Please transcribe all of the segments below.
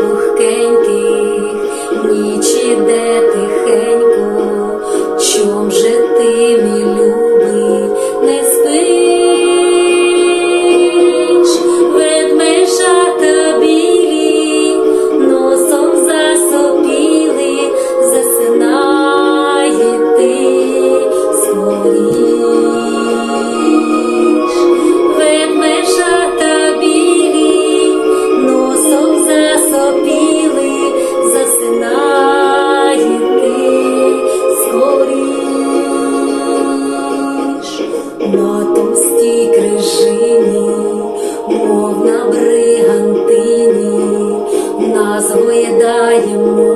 Ooh. Стій крижині, мов на бригантині, нас видаємо.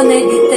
Ponedit.